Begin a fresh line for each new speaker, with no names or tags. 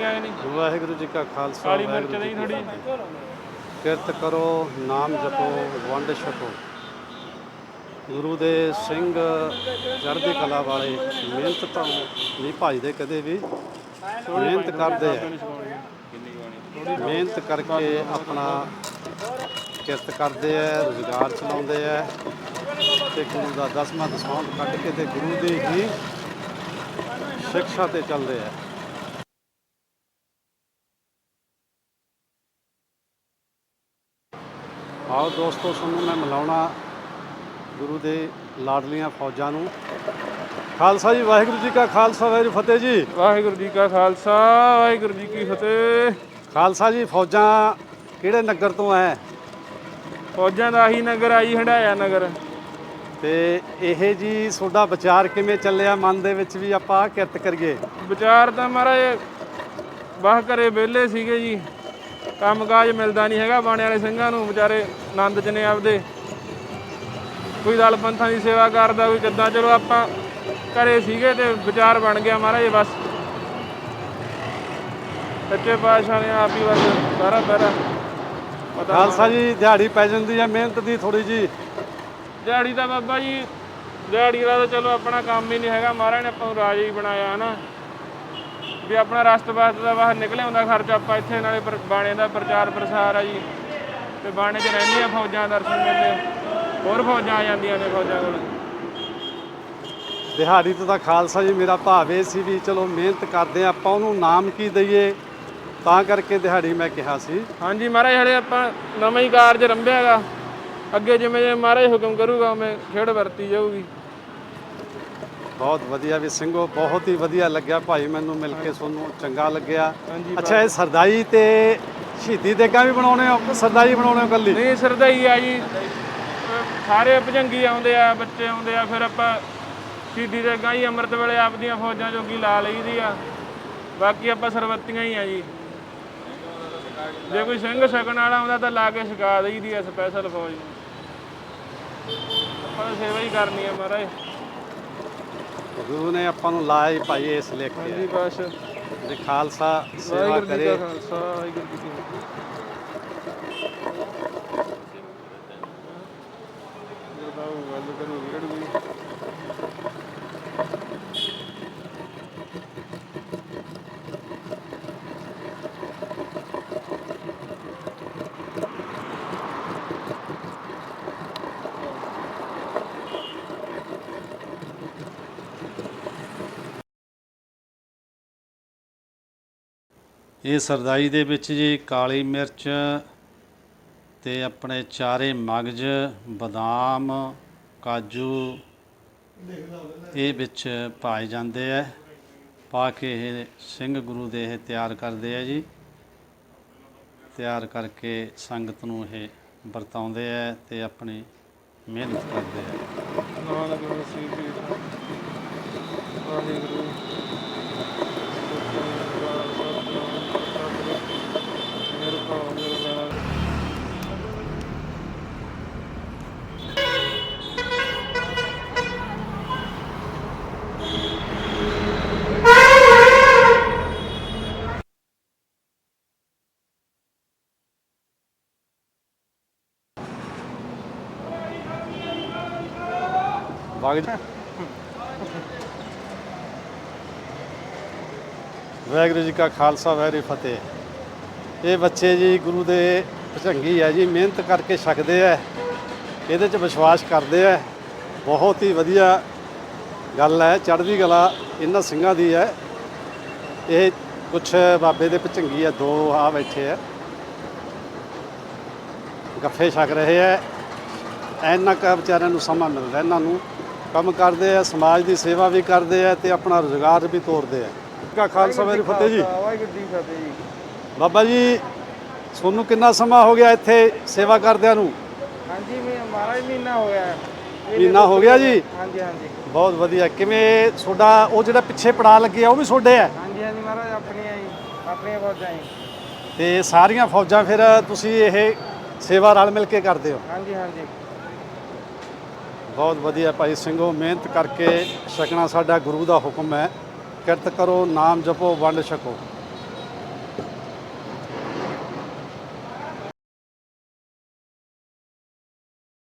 ਵਾਹਿਗੁਰੂ ਜੀ ਕਾ ਖਾਲਸਾ
ਕਾਲੀ ਮਿਰਚ ਨਹੀਂ ਥੋੜੀ।
ਕਿਰਤ ਕਰੋ ਨਾਮ ਜਪੋ ਵੰਡ ਛਕੋ। ਗੁਰੂ ਦੇ ਸਿੰਘ ਚੜ੍ਹਦੀ ਕਲਾ ਵਾਲੇ ਮਿਹਨਤ ਤੋਂ ਨਹੀਂ ਭਜਦੇ ਕਦੇ ਵੀ। ਮਿਹਨਤ ਕਰਦੇ ਆ। ਮਿਹਨਤ ਕਰਕੇ ਆਪਣਾ ਕਿਰਤ ਕਰਦੇ ਆ ਰੁਜ਼ਗਾਰ ਚਲਾਉਂਦੇ ਆ। ਤੇ ਗੁਰੂ ਦਾ ਦਸਵਾਂ ਦਸਵੰਧ ਕੱਢ ਕੇ ਤੇ ਗੁਰੂ ਦੀ ਹੀ ਸਿੱਖਿਆ ਤੇ ਚੱਲਦੇ ਆ। ਆਓ ਦੋਸਤੋ ਤੁਹਾਨੂੰ ਮੈਂ ਮਿਲਾਉਣਾ ਗੁਰੂ ਦੇ ਲਾਡਲੀਆਂ ਫੌਜਾਂ ਨੂੰ। ਖਾਲਸਾ ਜੀ ਵਾਹਿਗੁਰੂ ਜੀ ਕਾ ਖਾਲਸਾ ਵਾਹਿਗੁਰੂ ਫਤਿਹ ਜੀ।
ਵਾਹਿਗੁਰੂ ਜੀ ਕਾ ਖਾਲਸਾ ਵਾਹਿਗੁਰੂ ਜੀ ਕੀ ਫਤਿਹ।
ਖਾਲਸਾ ਜੀ ਫੌਜਾਂ ਕਿਹੜੇ ਨਗਰ ਤੋਂ ਐ
ਫੌਜਾਂ ਦਾ ਆਹੀ ਨਗਰ ਆਈ ਹੰਡਾਇਆ ਨਗਰ।
ਤੇ ਇਹ ਜੀ ਤੁਹਾਡਾ ਵਿਚਾਰ ਕਿਵੇਂ ਚੱਲਿਆ? ਮਨ ਦੇ ਵਿੱਚ ਵੀ ਆਪਾਂ ਕਿਰਤ ਕਰੀਏ।
ਵਿਚਾਰ ਤਾਂ ਮਹਾਰਾਜ ਬਾਹ ਘਰੇ ਵਿਹਲੇ ਸੀਗੇ ਜੀ। ਕੰਮਕਾਜ ਮਿਲਦਾ ਨਹੀਂ ਹੈਗਾ ਬਾਣੇ ਵਾਲੇ ਸਿੰਘਾਂ ਨੂੰ ਵਿਚਾਰੇ ਆਨੰਦ ਚ ਨੇ ਆਪਦੇ। ਕੋਈ ਦਲ ਪੰਥਾਂ ਦੀ ਸੇਵਾ ਕਰਦਾ ਕੋਈ ਕਿੱਦਾਂ ਚਲੋ ਆਪਾਂ ਘਰੇ ਸੀਗੇ ਤੇ ਵਿਚਾਰ ਬਣ ਗਿਆ ਮਹਾਰਾਜ ਬਸ। ਸੱਚੇ ਪਾਤਸ਼ਾਹ ਨੇ ਆਪ ਹੀ ਬਸ ਸਾਰਾ ਪਤਾ
ਖਾਲਸਾ ਜੀ ਦਿਹਾੜੀ ਪੈ ਜਾਂਦੀ ਹੈ ਮਿਹਨਤ ਦੀ ਥੋੜੀ ਜੀ
ਦਿਹਾੜੀ ਦਾ ਬਾਬਾ ਜੀ ਦਿਹਾੜੀ ਦਾ ਤਾਂ ਚਲੋ ਆਪਣਾ ਕੰਮ ਹੀ ਨਹੀਂ ਹੈਗਾ ਮਹਾਰਾਜ ਨੇ ਆਪਾਂ ਨੂੰ ਰਾਜ ਹੀ ਬਣਾਇਆ ਹਨਾ। ਵੀ ਆਪਣਾ ਰਾਸ਼ਟਰਵਾਦ ਦਾ ਬਾਹਰ ਨਿਕਲਿਆ ਹੁੰਦਾ ਖਰਚ ਆਪਾਂ ਇੱਥੇ ਨਾਲੇ ਬਾਣੇ ਦਾ ਪ੍ਰਚਾਰ ਪ੍ਰਸਾਰ ਆ ਜੀ। ਤੇ ਬਾਣੇ 'ਚ ਰਹਿੰਦੀਆਂ ਫੌਜਾਂ ਦਰਸ਼ਨ ਮੇਲੇ ਹੋਰ ਫੌਜਾਂ ਆ ਜਾਂਦੀਆਂ ਨੇ ਫੌਜਾਂ ਕੋਲ।
ਦਿਹਾੜੀ ਤੋਂ ਤਾਂ ਖਾਲਸਾ ਜੀ ਮੇਰਾ ਭਾਵ ਇਹ ਸੀ ਵੀ ਚਲੋ ਮਿਹਨਤ ਕਰਦੇ ਆ ਆਪਾਂ ਉਹਨੂੰ ਨਾਮ ਕੀ ਦਈਏ? ਤਾਂ ਕਰਕੇ ਦਿਹਾੜੀ ਮੈਂ ਕਿਹਾ ਸੀ।
ਹਾਂਜੀ ਮਹਾਰਾਜ ਹਲੇ ਆਪਾਂ ਨਵਾਂ ਹੀ ਕਾਰਜ ਰੰਭਿਆਗਾ ਅੱਗੇ ਜਿਵੇਂ ਜਿਵੇਂ ਮਹਾਰਾਜ ਹੁਕਮ ਕਰੂਗਾ ਉਵੇਂ ਖੇਡ ਵਰਤੀ ਜਾਊਗੀ।
ਬਹੁਤ ਵਧੀਆ ਵੀ ਸਿੰਘੋ ਬਹੁਤ ਹੀ ਵਧੀਆ ਲੱਗਿਆ ਭਾਈ ਮੈਨੂੰ ਮਿਲ ਕੇ ਤੁਹਾਨੂੰ ਚੰਗਾ ਲੱਗਿਆ। ਅੱਛਾ ਇਹ ਸਰਦਾਈ ਤੇ ਸ਼ਹੀਦੀ ਦੇਗਾ ਵੀ ਬਣਾਉਣੇ ਹੋ ਸਰਦਾਈ ਬਣਾਉਣੇ ਹੋ ਕੱਲੀ
ਨਹੀਂ ਸਰਦਾਈ ਆ ਜੀ। ਸਾਰੇ ਭਜੰਗੀ ਆਉਂਦੇ ਆ ਬੱਚੇ ਆਉਂਦੇ ਆ ਫਿਰ ਆਪਾਂ ਸ਼ਹੀਦੀ ਦੇ ਗਾਈ ਅੰਮ੍ਰਿਤ ਵੇਲੇ ਆਪਦੀਆਂ ਫੌਜਾਂ ਜੋਗੀ ਲਾ ਲਈਦੀ ਆ। ਬਾਕੀ ਆਪਾਂ ਸਰਬੱਤੀਆਂ ਹੀ ਆ ਜੀ। ਜੇ ਕੋਈ ਸਿੰਘ ਛਕਣ ਵਾਲਾ ਆਉਂਦਾ ਤਾਂ ਲਾ ਕੇ ਛਕਾ ਦਈਦੀ ਆ ਸਪੈਸ਼ਲ ਫੌਜ ਨੂੰ। ਆਪਾਂ ਸੇਵਾ ਹੀ ਕਰਨੀ ਆ ਮਹਾਰਾਜ।
ਗੁਰੂ ਨੇ ਆਪਾਂ ਨੂੰ ਲਾਇਆ ਹੀ ਭਾਈ ਇਸ ਲਿਖ ਕੇ
ਬਸ।
ਖਾਲਸਾ ਸੇਵਾ
ਵਾਹਿਗੁਰੂ ਜੀ
ਕਰੇ।
ਕਾ ਖਾਲਸਾ ਵਾਹਿਗੁਰੂ ਜੀ ਕੀ ਫਤਿਹ ਜਦੋਂ ਗੱਲ ਕਰੂ ਵਿਗੜ ਗਈ
ਇਹ ਸਰਦਾਈ ਦੇ ਵਿੱਚ ਜੀ ਕਾਲੀ ਮਿਰਚ ਤੇ ਆਪਣੇ ਚਾਰੇ ਮਗਜ ਬਦਾਮ, ਕਾਜੂ ਇਹ ਵਿੱਚ ਪਾਏ ਜਾਂਦੇ ਆ। ਪਾ ਕੇ ਇਹ ਸਿੰਘ ਗੁਰੂ ਦੇ ਇਹ ਤਿਆਰ ਕਰਦੇ ਆ ਜੀ। ਤਿਆਰ ਕਰਕੇ ਸੰਗਤ ਨੂੰ ਇਹ ਵਰਤਾਉਂਦੇ ਆ ਤੇ ਆਪਣੀ ਮਿਹਨਤ ਕਰਦੇ ਆ।
ਨਾਨਕ ਵਾਹਿਗੁਰੂ।
ਵਗ ਜਾ। ਵਾਹਿਗੁਰੂ ਜੀ ਕਾ ਖਾਲਸਾ, ਵਾਹਿਗੁਰੂ ਫਤਿਹ। ਇਹ ਬੱਚੇ ਜੀ ਗੁਰੂ ਦੇ ਭਜੰਗੀ ਆ ਜੀ, ਮਿਹਨਤ ਕਰਕੇ ਛਕਦੇ ਆ। ਇਹਦੇ 'ਚ ਵਿਸ਼ਵਾਸ ਕਰਦੇ ਆ। ਬਹੁਤ ਹੀ ਵਧੀਆ ਗੱਲ ਹੈ, ਚੜ੍ਹਦੀ ਕਲਾ ਇਹਨਾਂ ਸਿੰਘਾਂ ਦੀ ਹੈ। ਇਹ ਕੁਛ ਬਾਬੇ ਦੇ ਭਜੰਗੀ ਆ, ਦੋ ਆ ਬੈਠੇ ਆ। ਗੱਫੇ ਛਕ ਰਹੇ ਆ। ਇੰਨਾ ਕੁ ਵਿਚਾਰਿਆਂ ਨੂੰ ਸਮਾਂ ਮਿਲਦਾ ਇਹਨਾਂ ਨੂੰ। ਕੰਮ ਕਰਦੇ ਆ ਸਮਾਜ ਦੀ ਸੇਵਾ ਵੀ ਕਰਦੇ ਆ ਤੇ ਆਪਣਾ ਰੋਜ਼ਗਾਰ ਵੀ ਤੋਰਦੇ ਆ। ਕਾ ਖਾਲਸਾ ਕੀ ਫਤਿਹ ਜੀ।
ਵਾਹਿਗੁਰੂ ਜੀ ਕੀ ਫਤਿਹ ਜੀ।
ਬਾਬਾ ਜੀ ਤੁਹਾਨੂੰ ਕਿੰਨਾ ਸਮਾਂ ਹੋ ਗਿਆ ਇੱਥੇ ਸੇਵਾ ਕਰਦਿਆਂ ਨੂੰ?
ਹਾਂਜੀ ਮੈਂ ਮਹਾਰਾਜ ਮਹੀਨਾ ਹੋ ਗਿਆ। ਹੈ।
ਮਹੀਨਾ ਹੋ ਗਿਆ ਜੀ?
ਹਾਂਜੀ ਹਾਂਜੀ।
ਬਹੁਤ ਵਧੀਆ। ਕਿਵੇਂ ਤੁਹਾਡਾ ਉਹ ਜਿਹੜਾ ਪਿੱਛੇ ਪੜਾ ਲੱਗੇ ਆ ਉਹ ਵੀ ਤੁਹਾਡੇ ਆ?
ਹਾਂਜੀ ਹਾਂਜੀ ਮਹਾਰਾਜ ਆਪਣੀਆਂ ਹੀ ਆਪਣੀਆਂ ਫੌਜਾਂ ਹੀ।
ਤੇ ਸਾਰੀਆਂ ਫੌਜਾਂ ਫਿਰ ਤੁਸੀਂ ਇਹ ਸੇਵਾ ਰਲ ਮਿਲ ਕੇ ਕਰਦੇ ਹੋ?
ਹਾਂਜੀ ਹਾਂਜੀ।
ਬਹੁਤ ਵਧੀਆ ਭਾਈ ਸਿੰਘੋ, ਮਿਹਨਤ ਕਰਕੇ ਛਕਣਾ ਸਾਡਾ ਗੁਰੂ ਦਾ ਹੁਕਮ ਹੈ। ਕਿਰਤ ਕਰੋ, ਨਾਮ ਜਪੋ, ਵੰਡ ਛਕੋ।